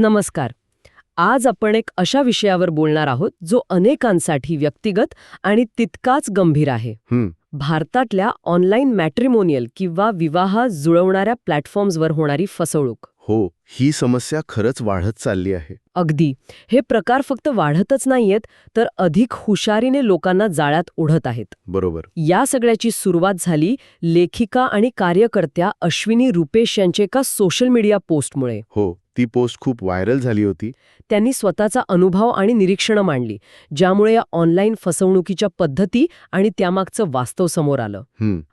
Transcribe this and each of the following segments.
नमस्कार. आज आपण एक अशा विषयावर बोलणार आहोत जो अनेकांसाठी व्यक्तिगत आणि तितकाच गंभीर आहे. भारतातल्या ऑनलाईन मॅट्रिमोनियल किंवा विवाह जुळवणाऱ्या प्लॅटफॉर्म्सवर होणारी फसवणूक. हो. ही समस्या खरंच वाढत चालली आहे. अगदी. हे प्रकार फक्त वाढतच नाहीयेत तर अधिक हुशारीने लोकांना जाळ्यात ओढत आहेत. बरोबर. या सगळ्याची सुरुवात झाली लेखिका आणि कार्यकर्त्या अश्विनी रुपेश यांचे एका सोशल मीडिया पोस्टमुळे. हो ती पोस्ट खूप व्हायरल झाली होती. त्यांनी स्वतःचा अनुभव आणि निरीक्षणं मांडली ज्यामुळे या ऑनलाईन फसवणुकीच्या पद्धती आणि त्यामागचं वास्तव समोर आलं.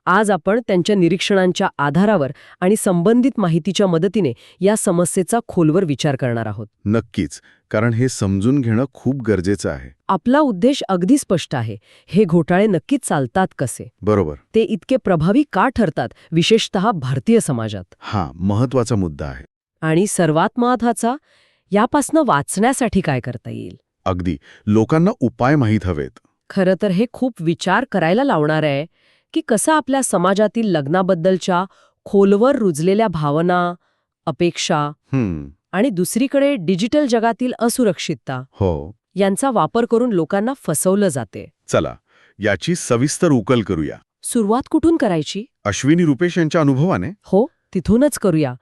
आज आपण त्यांच्या निरीक्षणांच्या आधारावर आणि संबंधित माहितीच्या मदतीने या समस्येचा खोलवर विचार करणार आहोत. नक्कीच कारण हे समजून घेणं खूप गरजेचं आहे. आपला उद्देश अगदी स्पष्ट आहे. हे घोटाळे नक्कीच चालतात कसे? बरोबर. ते इतके प्रभावी का ठरतात? विशेषतः भारतीय समाजात. हा महत्त्वाचा मुद्दा आहे. आणि सर्वात महत्त्वाचा यापासनं वाचण्यासाठी काय करता येईल? अगदी. लोकांना उपाय माहीत हवेत. खरं तर हे खूप विचार करायला लावणार आहे की कसं आपल्या समाजातील लग्नाबद्दलच्या खोलवर रुजलेल्या भावना अपेक्षा आणि दुसरीकडे डिजिटल जगातील असुरक्षितता हो. यांचा वापर करून लोकांना फसवलं जाते. चला याची सविस्तर उकल करूया. सुरुवात कुठून करायची? अश्विनी रुपेश यांच्या अनुभवाने? हो तिथूनच करूया.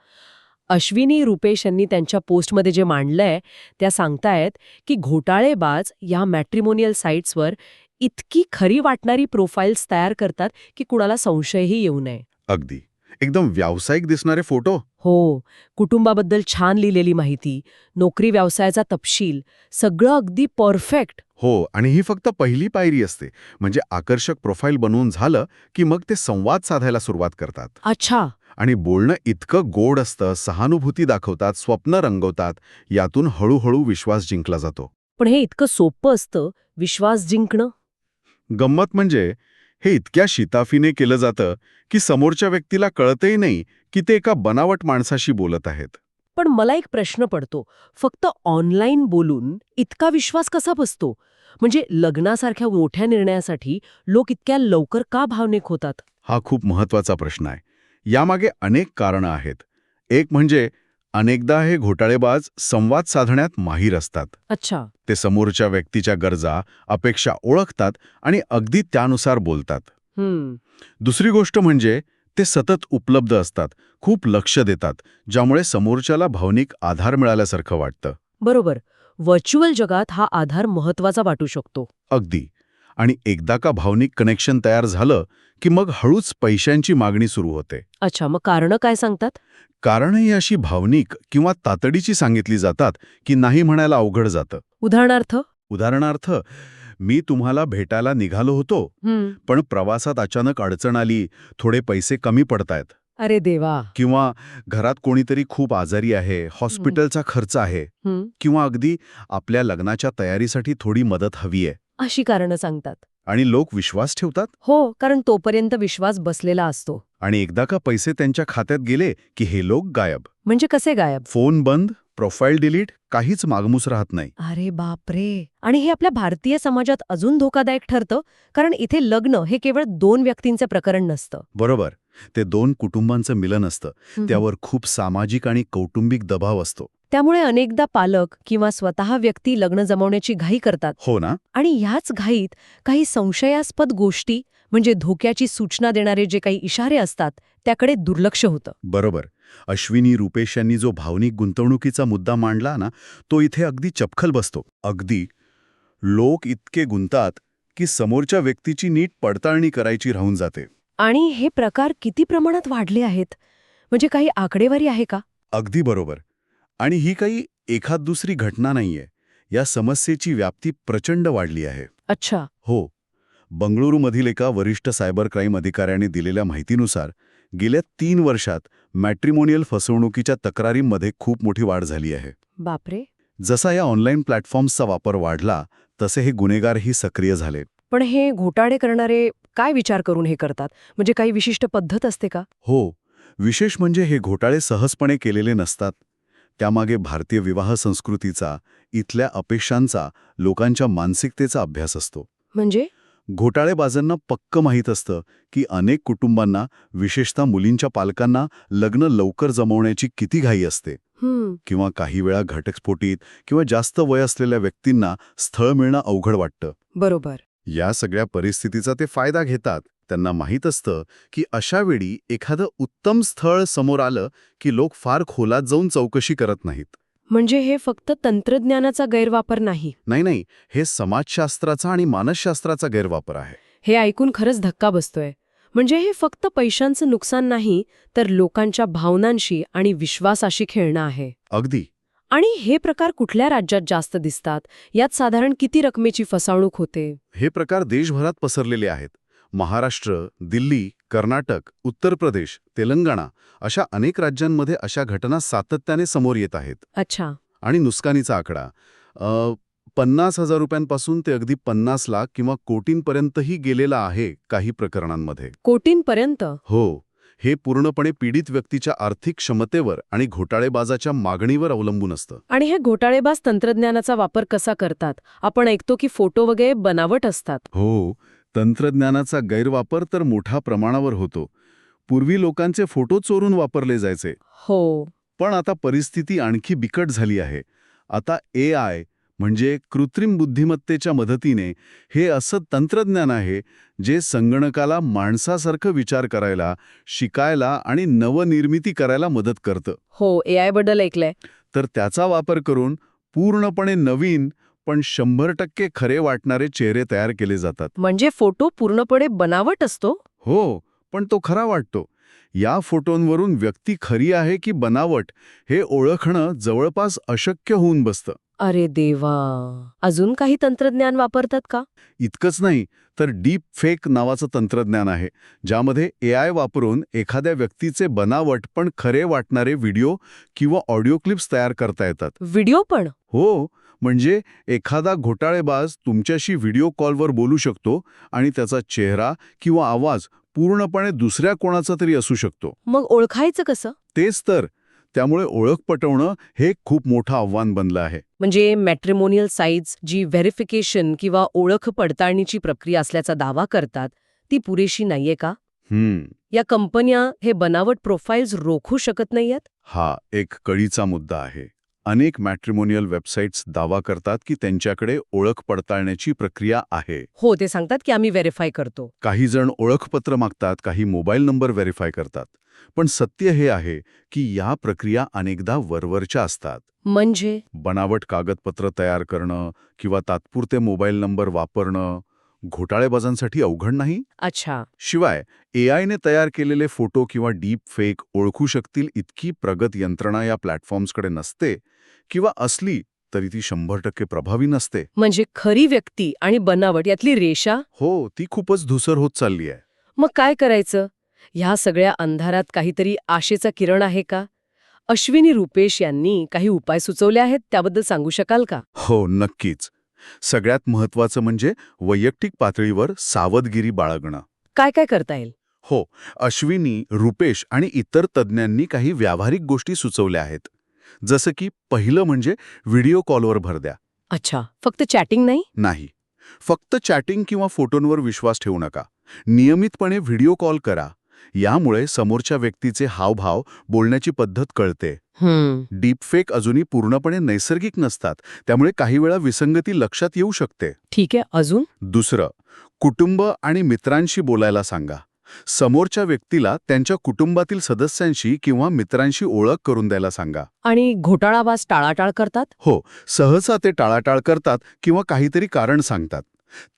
अश्विनी रुपेश यांनी त्यांच्या पोस्टमध्ये जे मांडलंय त्या सांगतायत की घोटाळेबाज या मॅट्रिमोनियल साईट्सवर इतकी खरी वाटणारी प्रोफाईल्स तयार करतात की कुणाला संशयही येऊ नये. अगदी. एकदम व्यावसायिक दिसणारे फोटो. हो कुटुंबाबद्दल छान लिहिलेली माहिती नोकरी व्यवसायाचा तपशील सगळं अगदी परफेक्ट. हो आणि ही फक्त पहिली पायरी असते. म्हणजे आकर्षक प्रोफाईल बनवून झालं की मग ते संवाद साधायला सुरुवात करतात. अच्छा. आणि बोलणं इतकं गोड असतं सहानुभूती दाखवतात स्वप्न रंगवतात यातून हळूहळू विश्वास जिंकला जातो. पण हे इतकं सोपं असतं विश्वास जिंकणं? गंमत म्हणजे हे इतक्या शिताफीने केलं जातं की समोरच्या व्यक्तीला कळतही नाही की ते एका बनावट माणसाशी बोलत आहेत. पण मला एक प्रश्न पडतो. फक्त ऑनलाईन बोलून इतका विश्वास कसा बसतो? म्हणजे लग्नासारख्या मोठ्या निर्णयासाठी लोक इतक्या लवकर का भावनिक होतात? हा खूप महत्त्वाचा प्रश्न आहे. यामागे अनेक कारणं आहेत. एक म्हणजे अनेकदा हे घोटाळेबाज संवाद साधण्यात माहीर असतात. अच्छा. ते समोरच्या व्यक्तीच्या गरजा अपेक्षा ओळखतात आणि अगदी त्यानुसार बोलतात. दुसरी गोष्ट म्हणजे ते सतत उपलब्ध असतात खूप लक्ष देतात ज्यामुळे समोरच्याला भावनिक आधार मिळाल्यासारखं वाटतं. बरोबर. व्हर्च्युअल जगात हा आधार महत्त्वाचा वाटू शकतो. अगदी. आणि एकदा का भावनिक कनेक्शन तयार झालं की मग हळूच पैशांची मागणी सुरू होते. अच्छा मग कारणं काय सांगतात? कारणही अशी भावनिक किंवा तातडीची सांगितली जातात की नाही म्हणायला अवघड जातं. उदाहरणार्थ? उदाहरणार्थ मी तुम्हाला भेटायला निघालो होतो पण प्रवासात अचानक अडचण आली थोडे पैसे कमी पडतायत. अरे देवा! किंवा घरात कोणीतरी खूप आजारी आहे हॉस्पिटलचा खर्च आहे किंवा अगदी आपल्या लग्नाच्या तयारीसाठी थोडी मदत हवी आहे. अशी कारणं सांगतात. आणि लोक विश्वास ठेवतात? हो कारण तोपर्यंत विश्वास बसलेला असतो. आणि एकदा का पैसे त्यांच्या खात्यात गेले की हे लोक गायब? म्हणजे कसे गायब? फोन बंद प्रोफाईल डिलीट काहीच मागमूस राहत नाही. अरे बापरे! आणि हे आपल्या भारतीय समाजात अजून धोकादायक ठरतं कारण इथे लग्न हे केवळ दोन व्यक्तींचे प्रकरण नसतं. बरोबर. ते दोन कुटुंबांचं मिलन असतं. त्यावर खूप सामाजिक आणि कौटुंबिक दबाव असतो. त्यामुळे अनेकदा पालक किंवा स्वतः व्यक्ती लग्न जमवण्याची घाई करतात. हो ना? आणि ह्याच घाईत काही संशयास्पद गोष्टी म्हणजे धोक्याची सूचना देणारे जे काही इशारे असतात त्याकडे दुर्लक्ष होतं. बरोबर. अश्विनी रुपेश यांनी जो भावनिक गुंतवणुकीचा मुद्दा मांडला ना तो इथे अगदी चपखल बसतो. अगदी. लोक इतके गुंतात की समोरच्या व्यक्तीची नीट पडताळणी करायची राहून जाते. आणि हे प्रकार किती प्रमाणात वाढले आहेत? म्हणजे काही आकडेवारी आहे का? अगदी बरोबर. आणि ही काही एखाद दुसरी घटना नाहीये. या समस्येची व्याप्ती प्रचंड वाढली आहे. अच्छा. हो. बंगळुरूमधील एका वरिष्ठ सायबर क्राईम अधिकाऱ्याने दिलेल्या माहितीनुसार गेल्या तीन वर्षात मॅट्रिमोनियल फसवणुकीच्या तक्रारींमध्ये खूप मोठी वाढ झाली आहे. बापरे. जसा या ऑनलाईन प्लॅटफॉर्म्सचा वापर वाढला तसे हे गुन्हेगारही सक्रिय झाले. पण हे घोटाळे करणारे काय विचार करून हे करतात? म्हणजे काही विशिष्ट पद्धत असते का? हो. विशेष म्हणजे हे घोटाळे सहजपणे केलेले नसतात. त्यामागे भारतीय विवाह संस्कृतीचा इथल्या अपेक्षांचा लोकांच्या मानसिकतेचा अभ्यास असतो. म्हणजे? घोटाळेबाजांना पक्क माहीत असतं की अनेक कुटुंबांना विशेषतः मुलींच्या पालकांना लग्न लवकर जमवण्याची किती घाई असते. किंवा काही वेळा घटस्फोटीत किंवा जास्त वय असलेल्या व्यक्तींना स्थळ मिळणं अवघड वाटतं. बरोबर. या सगळ्या परिस्थितीचा ते फायदा घेतात. त्यांना माहीत असतं की अशा वेळी एखादं उत्तम स्थळ समोर आलं की लोक फार खोलात जाऊन चौकशी करत नाहीत. म्हणजे हे फक्त तंत्रज्ञानाचा गैरवापर नाही. नाही नाही. हे समाजशास्त्राचा आणि मानसशास्त्राचा गैरवापर आहे. हे ऐकून खरंच धक्का बसतोय. म्हणजे हे फक्त पैशांचं नुकसान नाही तर लोकांच्या भावनांशी आणि विश्वासाशी खेळणं आहे. अगदी. आणि हे प्रकार कुठल्या राज्यात जास्त दिसतात? यात साधारण किती रकमेची फसवणूक होते? हे प्रकार देशभरात पसरलेले आहेत. महाराष्ट्र दिल्ली कर्नाटक उत्तर प्रदेश तेलंगणा अशा अनेक राज्यांमध्ये अशा घटना सातत्याने समोर येत आहेत. अच्छा. आणि नुकसानीचा आकडा. पन्नास हजार रुपयांपासून ते अगदी पन्नास लाख किंवा कोटींपर्यंतही गेलेला आहे काही प्रकरणांमध्ये. कोटींपर्यंत? हो. हे पूर्णपणे पीडित व्यक्तीच्या आर्थिक क्षमतेवर आणि घोटाळेबाजाच्या मागणीवर अवलंबून असतं. आणि हे घोटाळेबाज तंत्रज्ञानाचा वापर कसा करतात? आपण ऐकतो की फोटो वगैरे बनावट असतात. हो तंत्रज्ञानाचा गैरवापर तर मोठ्या प्रमाणावर होतो. पूर्वी लोकांचे फोटो चोरून वापरले जायचे. हो. पण आता परिस्थिती आणखी बिकट झाली आहे. आता ए आय म्हणजे कृत्रिम बुद्धिमत्तेच्या मदतीने हे असं तंत्रज्ञान आहे जे संगणकाला माणसासारखं विचार करायला शिकायला आणि नवनिर्मिती करायला मदत करतं. हो ए आयबद्दल ऐकलंय. तर त्याचा वापर करून पूर्णपणे नवीन पण शंभर टक्के खरे वाटणारे चेहरे तयार केले जातात. म्हणजे फोटो पूर्णपणे बनावट असतो? हो पण तो खरा वाटतो. या फोटोंवरून व्यक्ती खरी आहे की बनावट हे ओळखणं जवळपास अशक्य होऊन बसतं. अरे देवा! अजून काही तंत्रज्ञान वापरतात का? इतकंच नाही तर डीप फेक नावाचं तंत्रज्ञान आहे ज्यामध्ये ए आय वापरून एखाद्या व्यक्तीचे बनावट पण खरे वाटणारे व्हिडिओ किंवा ऑडिओ क्लिप्स तयार करता येतात. व्हिडिओ पण? हो म्हणजे एखादा घोटाळेबाज तुमच्याशी व्हिडिओ कॉलवर बोलू शकतो आणि त्याचा चेहरा किंवा आवाज पूर्णपणे दुसऱ्या कोणाचा तरी असू शकतो. मग ओळखायचं कसं? तेच तर. त्यामुळे ओळख पटवणं हे खूप मोठं आव्हान बनलं आहे. म्हणजे मॅट्रिमोनियल साईट्स जी व्हेरिफिकेशन किंवा ओळख पडताळणीची प्रक्रिया असल्याचा दावा करतात ती पुरेशी नाहीये का? हम्म. या कंपन्या हे बनावट प्रोफाईल्स रोखू शकत नाहीयेत? हा एक कळीचा मुद्दा आहे. अनेक मॅट्रिमोनियल वेबसाईट्स दावा करतात की त्यांच्याकडे ओळख पडताळण्याची प्रक्रिया आहे. हो ते सांगतात की आम्ही व्हेरीफाय करतो. काही जण ओळखपत्र मागतात काही मोबाईल नंबर व्हेरीफाय करतात. पण सत्य हे आहे की या प्रक्रिया अनेकदा वरवरच्या असतात. म्हणजे? बनावट कागदपत्र तयार करणं किंवा तात्पुरते मोबाईल नंबर वापरणं घोटाळेबाजांसाठी अवघड नाही? अच्छा. शिवाय एआयने तयार केलेले फोटो किंवा डीप फेक ओळखू शकतील इतकी प्रगत यंत्रणा या प्लॅटफॉर्म्सकडे नसते किंवा असली तरी ती शंभर टक्के प्रभावी नसते. म्हणजे खरी व्यक्ती आणि बनावट यातली रेषा? हो ती खूपच धुसर होत चालली आहे. मग काय करायचं? ह्या सगळ्या अंधारात काहीतरी आशेचा किरण आहे का? अश्विनी रुपेश यांनी काही उपाय सुचवले आहेत त्याबद्दल सांगू शकाल का? हो नक्कीच. सगळ्यात महत्वाचं म्हणजे वैयक्तिक पातळीवर सावधगिरी बाळगणं. काय काय करता येईल? हो अश्विनी रुपेश आणि इतर तज्ज्ञांनी काही व्यावहारिक गोष्टी सुचवल्या आहेत. जसं की पहिलं म्हणजे व्हिडिओ कॉलवर भर द्या. अच्छा फक्त चॅटिंग नाही? नाही. फक्त चॅटिंग किंवा फोटोंवर विश्वास ठेवू नका. नियमितपणे व्हिडिओ कॉल करा. यामुळे समोरच्या व्यक्तीचे हावभाव बोलण्याची पद्धत कळते. डीपफेक अजूनही पूर्णपणे नैसर्गिक नसतात. त्यामुळे काही वेळा विसंगती लक्षात येऊ शकते. ठीक आहे अजून? दुसरं कुटुंब आणि मित्रांशी बोलायला सांगा. समोरच्या व्यक्तीला त्यांच्या कुटुंबातील सदस्यांशी किंवा मित्रांशी ओळख करून द्यायला सांगा. आणि घोटाळावाज टाळाटाळ करतात? हो सहसा ते टाळाटाळ करतात किंवा काहीतरी कारण सांगतात.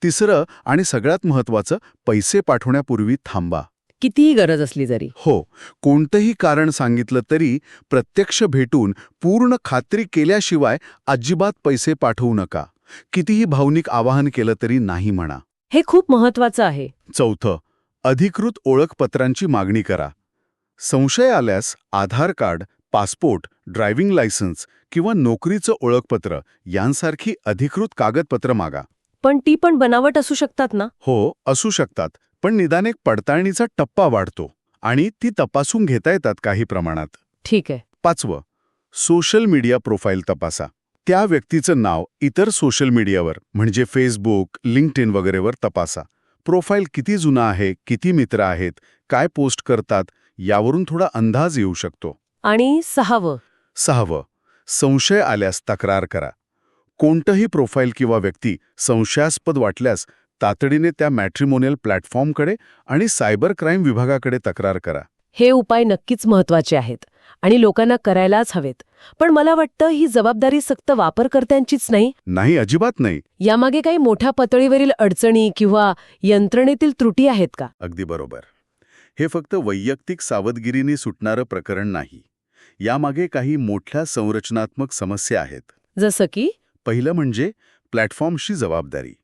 तिसरं आणि सगळ्यात महत्वाचं पैसे पाठवण्यापूर्वी थांबा. कितीही गरज असली जरी. हो कोणतंही कारण सांगितलं तरी प्रत्यक्ष भेटून पूर्ण खात्री केल्याशिवाय अजिबात पैसे पाठवू नका. कितीही भावनिक आवाहन केलं तरी नाही म्हणा. हे खूप महत्वाचं आहे. चौथं अधिकृत ओळखपत्रांची मागणी करा. संशय आल्यास Aadhaar card passport driving licence किंवा नोकरीचं ओळखपत्र यांसारखी अधिकृत कागदपत्र मागा. पण ती पण बनावट असू शकतात ना? हो असू शकतात पण निदान एक पडताळणीचा टप्पा वाढतो आणि ती तपासून घेता येतात काही प्रमाणात. ठीक आहे. पाचवं सोशल मीडिया प्रोफाईल तपासा. त्या व्यक्तीचं नाव इतर सोशल मीडियावर म्हणजे फेसबुक लिंक्डइन वगैरेवर तपासा. प्रोफाईल किती जुना आहे किती मित्र आहेत काय पोस्ट करतात यावरून थोडा अंदाज येऊ शकतो. आणि सहावं. सहावं. संशय आल्यास तक्रार करा. कोणतंही प्रोफाईल किंवा व्यक्ती संशयास्पद वाटल्यास तातडीने त्या मॅट्रिमोनियल प्लॅटफॉर्मकडे आणि सायबर क्राईम विभागाकडे तक्रार करा. हे उपाय नक्कीच महत्त्वाचे आहेत. आणि लोकांना करायलाच हवेत. पण मला वाटतं ही जबाबदारी फक्त वापरकर्त्यांचीच नाही. नाही अजिबात नाही. यामागे काही मोठ्या पातळीवरील अडचणी किंवा यंत्रणेतील त्रुटी आहेत का? अगदी बरोबर. हे फक्त वैयक्तिक सावधगिरीने सुटणारं प्रकरण नाही. यामागे काही मोठ्या संरचनात्मक समस्या आहेत. जसं की? पहिलं म्हणजे प्लॅटफॉर्मशी जबाबदारी.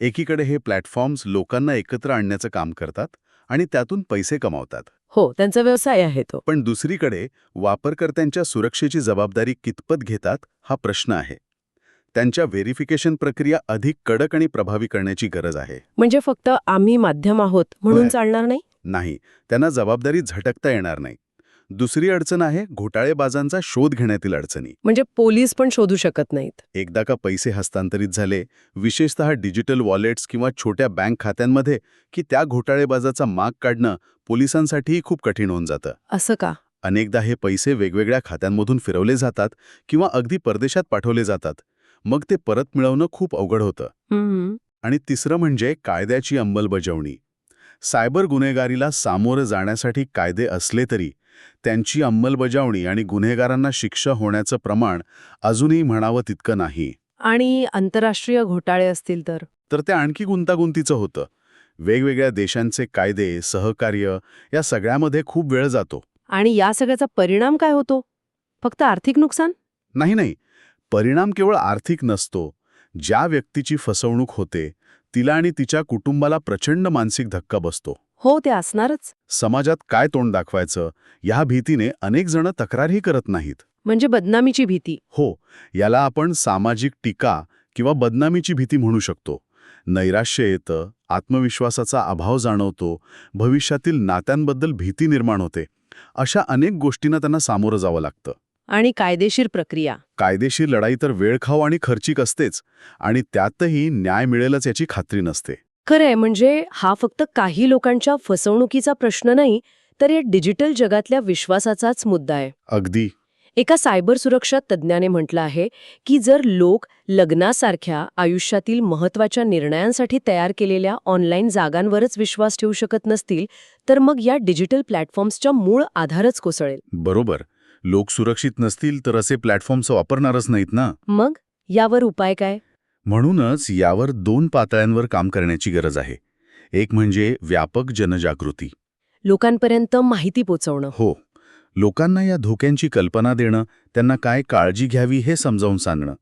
एकीकडे हे प्लॅटफॉर्म्स लोकांना एकत्र आणण्याचं काम करतात आणि त्यातून पैसे कमावतात. हो त्यांचा व्यवसाय आहे तो. पण दुसरीकडे वापरकर्त्यांच्या सुरक्षेची जबाबदारी कितपत घेतात हा प्रश्न आहे. त्यांच्या व्हेरिफिकेशन प्रक्रिया अधिक कडक आणि प्रभावी करण्याची गरज आहे. म्हणजे फक्त आम्ही माध्यम आहोत म्हणून. चालणार नाही? नाही त्यांना जबाबदारी झटकता येणार नाही. दुसरी अडचण आहे घोटाळेबाजांचा शोध घेण्यातील अडचणी. म्हणजे पोलीस पण शोधू शकत नाहीत. एकदा का पैसे हस्तांतरित झाले विशेषतः डिजिटल वॉलेट्स किंवा छोट्या बँक खात्यांमध्ये की त्या घोटाळेबाजाचा माग काढणं पोलिसांसाठीही खूप कठीण होऊन जातं. असं का? अनेकदा हे पैसे वेगवेगळ्या खात्यांमधून फिरवले जातात किंवा अगदी परदेशात पाठवले जातात. मग ते परत मिळवणं खूप अवघड होतं. आणि तिसरं म्हणजे कायद्याची अंमलबजावणी. सायबर गुन्हेगारीला सामोरं जाण्यासाठी कायदे असले तरी त्यांची अंमलबजावणी आणि गुन्हेगारांना शिक्षा होण्याचं प्रमाण अजूनही म्हणावं तितकं नाही. आणि आंतरराष्ट्रीय घोटाळे असतील तर? तर ते आणखी गुंतागुंतीचं होतं. वेगवेगळ्या देशांचे कायदे सहकार्य या सगळ्यामध्ये खूप वेळ जातो. आणि या सगळ्याचा परिणाम काय होतो? फक्त आर्थिक नुकसान? नाही नाही. परिणाम केवळ आर्थिक नसतो. ज्या व्यक्तीची फसवणूक होते तिला आणि तिच्या कुटुंबाला प्रचंड मानसिक धक्का बसतो. हो ते असणारच. समाजात काय तोंड दाखवायचं या भीतीने अनेक जण तक्रारही करत नाहीत. म्हणजे बदनामीची भीती. हो याला आपण सामाजिक टीका किंवा बदनामीची भीती म्हणू शकतो. नैराश्य येतं आत्मविश्वासाचा अभाव जाणवतो भविष्यातील नात्यांबद्दल भीती निर्माण होते. अशा अनेक गोष्टींना त्यांना सामोरं जावं लागतं. आणि कायदेशीर प्रक्रिया. कायदेशीर लढाई तर वेळखाऊ आणि खर्चिक असतेच आणि त्यातही न्याय मिळेलच याची खात्री नसते. खरंय म्हणजे हा फक्त काही लोकांच्या फसवणुकीचा प्रश्न नाही तर या डिजिटल जगातल्या विश्वासाचाच मुद्दा आहे. अगदी. एका सायबर सुरक्षा तज्ज्ञाने म्हटलं आहे की जर लोक लग्नासारख्या आयुष्यातील महत्त्वाच्या निर्णयांसाठी तयार केलेल्या ऑनलाईन जागांवरच विश्वास ठेवू शकत नसतील तर मग या डिजिटल प्लॅटफॉर्म्सच्या मूळ आधारच कोसळेल. बरोबर. लोक सुरक्षित नसतील तर असे प्लॅटफॉर्म्स वापरणारच नाहीत ना? मग? यावर उपाय काय? म्हणूनच यावर दोन पातळ्यांवर काम करण्याची गरज आहे. एक म्हणजे व्यापक जनजागृती. लोकांपर्यंत माहिती पोचवणं. हो. लोकांना या धोक्यांची कल्पना देणं त्यांना काय काळजी घ्यावी हे समजावून सांगणं.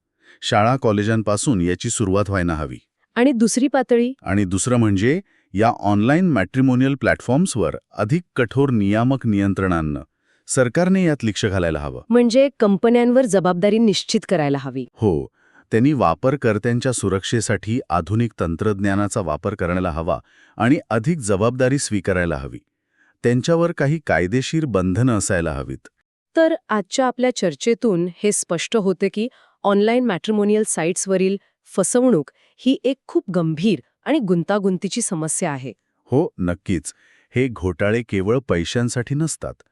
शाळा कॉलेजांपासून याची सुरुवात व्हायला हवी. आणि दुसरी पातळी? आणि दुसरं म्हणजे या ऑनलाईन मॅट्रिमोनियल प्लॅटफॉर्म्सवर अधिक कठोर नियामक नियंत्रणांना सरकारने यात लक्ष घालायला हवं. म्हणजे कंपन्यांवर जबाबदारी निश्चित करायला हवी. हो. त्यांनी वापरकर्त्यांच्या सुरक्षेसाठी आधुनिक तंत्रज्ञानाचा वापर करायला हवा आणि अधिक जबाबदारी स्वीकारायला हवी. त्यांच्यावर काही कायदेशीर बंधनं असायला हवीत. तर आजच्या आपल्या चर्चेतून हे स्पष्ट होते की ऑनलाईन मॅट्रिमोनियल साईट्सवरील फसवणूक ही एक खूप गंभीर आणि गुंतागुंतीची समस्या आहे. हो नक्कीच. हे घोटाळे केवळ पैशांसाठी नसतात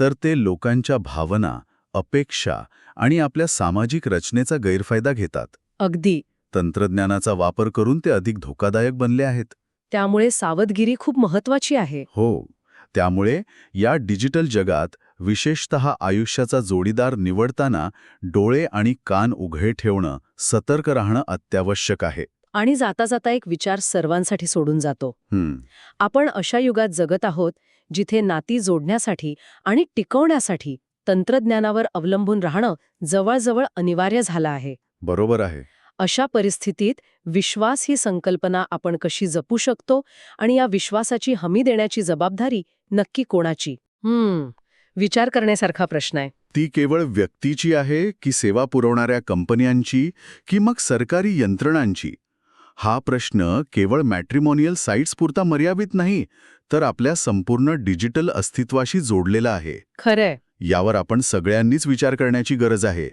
तर ते लोकांच्या भावना अपेक्षा आणि आपल्या सामाजिक रचनेचा गैरफायदा घेतात. अगदी. तंत्रज्ञानाचा वापर करून ते अधिक धोकादायक बनले आहेत. त्यामुळे सावधगिरी खूप महत्वाची आहे. हो. त्यामुळे या डिजिटल जगात विशेषत आयुष्याचा जोडीदार निवडताना डोळे आणि कान उघडे ठेवणं सतर्क राहणं अत्यावश्यक आहे. आणि जाता जाता एक विचार सर्वांसाठी सोडून जातो. आपण अशा युगात जगत आहोत जिथे नाती जोडण्यासाठी आणि टिकवण्यासाठी तंत्रज्ञानावर अवलंबून राहणं जवळजवळ अनिवार्य झालं आहे. बरोबर आहे. अशा परिस्थितीत विश्वास ही संकल्पना आपण कशी जपू शकतो आणि या विश्वासाची हमी देण्याची जबाबदारी नक्की कोणाची? हम्म विचार करण्यासारखा प्रश्न आहे. ती केवळ व्यक्तीची आहे की सेवा पुरवणाऱ्या कंपन्यांची की मग सरकारी यंत्रणांची? हा प्रश्न केवळ मॅट्रिमोनियल साईट्सपुरता मर्यादित नाही तर आपल्या संपूर्ण डिजिटल अस्तित्वाशी जोडलेला आहे. खरंय. यावर आपण सगळ्यांनीच विचार करण्याची गरज आहे.